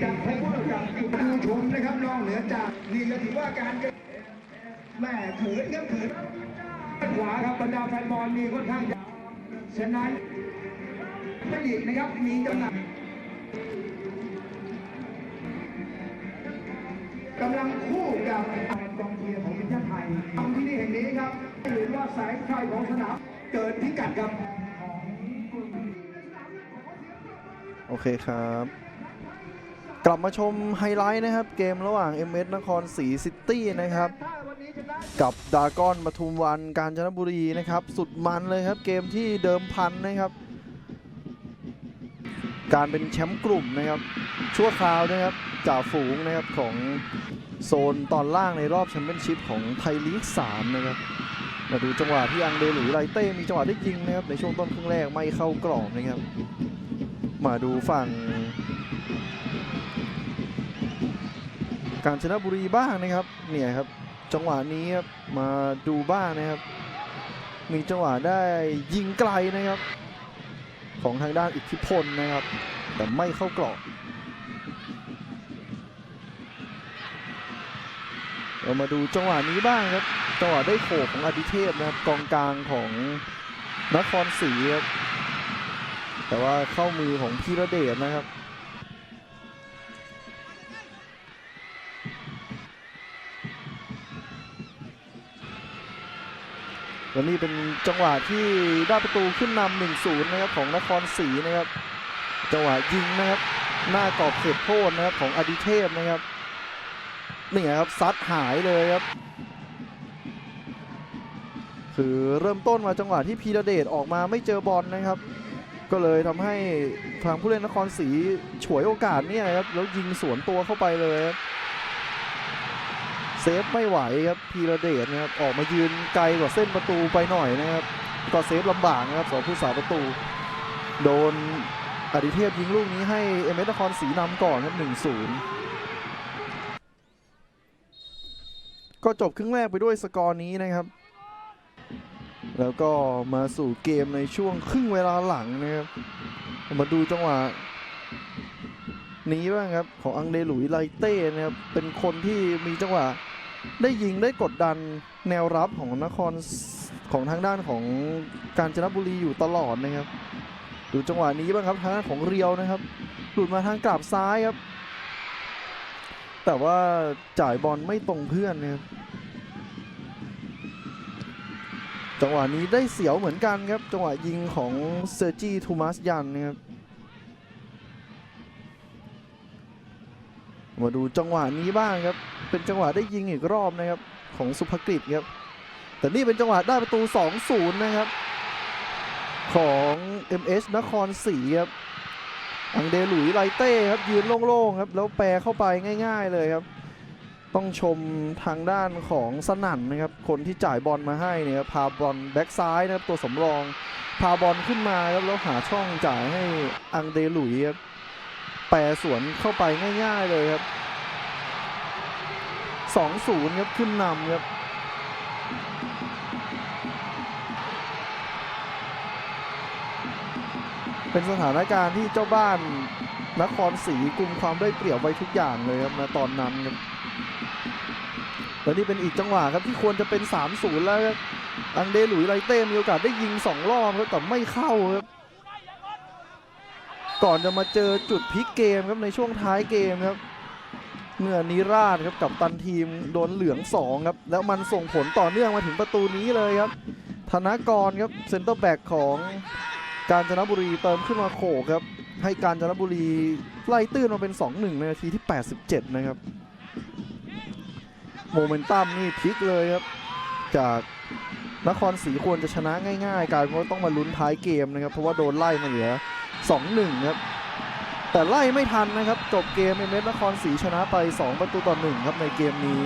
จากพบกับผู้ชมนะครับนอกเหนือจากนี่ก็ถือว่าการแม่เขินครับเขินขวาครับบรรดาแฟนบอลนี่ค่อนข้างจะฉะนั้นไม่ดีนะครับมีจำหน่ายกำลังคู่กับแฟนกองเชียร์ของทีมชาติไทยทำที่นี่แห่งนี้ครับเห็นว่าแสงไฟของสนามเกิดพิกัดครับ โอเคครับ กลับมาชมไฮไลท์นะครับ เกมระหว่าง MS นครศรีซิตี้นะครับ กับดากอนปทุมวันกาญจนบุรีนะครับ สุดมันเลยครับเกมที่เดิมพันนะครับ การเป็นแชมป์กลุ่มนะครับ ชั่วคราวนะครับจ่าฝูงนะครับของโซนตอนล่างในรอบแชมเปี้ยนชิพของไทยลีก 3 นะครับ มาดูจังหวะที่อังเดหรือไรเต้มีจังหวะได้ยิงนะครับในช่วงต้นครึ่งแรกไม่เข้ากรอบนะครับ มาดูฝั่ง กาญจนบุรีบ้างนะครับเนี่ยครับจังหวะนี้ครับมาดูบ้างนะครับ มีจังหวะได้ยิงไกลนะครับ ของทางด้านอิทธิพลนะครับ แต่ไม่เข้ากรอบเรามาดูจังหวะนี้บ้างครับจังหวะได้โขกของอดิเทพนะครับกองกลางของนครศรีครับแต่ว่าเข้ามือของพีระเดชนะครับ และนี่เป็นจังหวะที่ได้ประตูขึ้นนำหนึ่งศูนย์นะครับของนครศรีนะครับ จังหวะยิงนะครับ หน้ากรอบเขตโทษนะครับของอดิเทพนะครับนี่ครับซัดหายเลยครับ คือเริ่มต้นมาจังหวะที่พีระเดชออกมาไม่เจอบอลนะครับ ก็เลยทำให้ทางผู้เล่นนครศรีฉวยโอกาสเนี่ยครับแล้วยิงสวนตัวเข้าไปเลยครับ เซฟไม่ไหวครับพีระเดชนะครับออกมายืนไกลกว่าเส้นประตูไปหน่อยนะครับก็เซฟลำบากนะครับสองผู้สาประตู โดนอดิเทพยิงลูกนี้ให้เอเมนครศรีนำก่อนครับ1-0ก็จบครึ่งแรกไปด้วยสกอร์นี้นะครับ แล้วก็มาสู่เกมในช่วงครึ่งเวลาหลังนะครับ มาดูจังหวะนี้บ้างครับ ของอังเดลุยไลเต้นะครับ เป็นคนที่มีจังหวะ ได้ยิงได้กดดันแนวรับของนครของทางด้านของกาญจนบุรีอยู่ตลอดนะครับ ดูจังหวะนี้บ้างครับทางด้านของเรียวนะครับ หลุดมาทางกราบซ้ายครับ แต่ว่าจ่ายบอลไม่ตรงเพื่อนนะครับจังหวะนี้ได้เสียวเหมือนกันครับ จังหวะยิงของเซอร์จีทูมัสยันนะครับ มาดูจังหวะนี้บ้างครับ เป็นจังหวะได้ยิงอีกรอบนะครับของสุภกฤษครับ แต่นี่เป็นจังหวะได้ประตู 2-0 นะครับ ของ MH นครศรีครับ อังเดลุยไลเต้ครับยืนโล่งๆครับ แล้วแปรเข้าไปง่ายๆเลยครับ ต้องชมทางด้านของสนั่นนะครับ คนที่จ่ายบอลมาให้เนี่ยพาบอลแบ็กซ้ายนะครับตัวสำรอง พาบอลขึ้นมาครับแล้วหาช่องจ่ายให้อังเดลุยครับ แปรสวนเข้าไปง่ายๆเลยครับ2-0ครับขึ้นนำครับเป็นสถานการณ์ที่เจ้าบ้านนครศรีกุมความได้เปรียบไว้ทุกอย่างเลยครับนะตอนนั้นครับและนี่เป็นอีกจังหวะครับที่ควรจะเป็น 3-0 แล้วครับอังเดหลุยไรเต้มีโอกาสได้ยิง 2 รอบครับแต่ไม่เข้าครับ ก่อนจะมาเจอจุดพลิกเกมครับในช่วงท้ายเกมครับเมื่อนิราชครับกับตันทีมโดนเหลือง2ครับแล้วมันส่งผลต่อเนื่องมาถึงประตูนี้เลยครับ ธนากรครับเซนเตอร์แบ็กของกาญจนบุรีเติมขึ้นมาโขกครับให้กาญจนบุรีไล่ตื้นมาเป็น 2-1 ในนาทีที่ 87 นะครับ โมเมนตัมนี่พลิกเลยครับ จาก นครศรีควรจะชนะง่ายๆกลายเป็นว่าต้องมาลุ้นท้ายเกมนะครับ เพราะว่าโดนไล่มาเหลือ 2-1 ครับ แต่ไล่ไม่ทันนะครับ จบเกมเอเมนครศรีชนะไป 2 ประตูต่อ1ครับในเกมนี้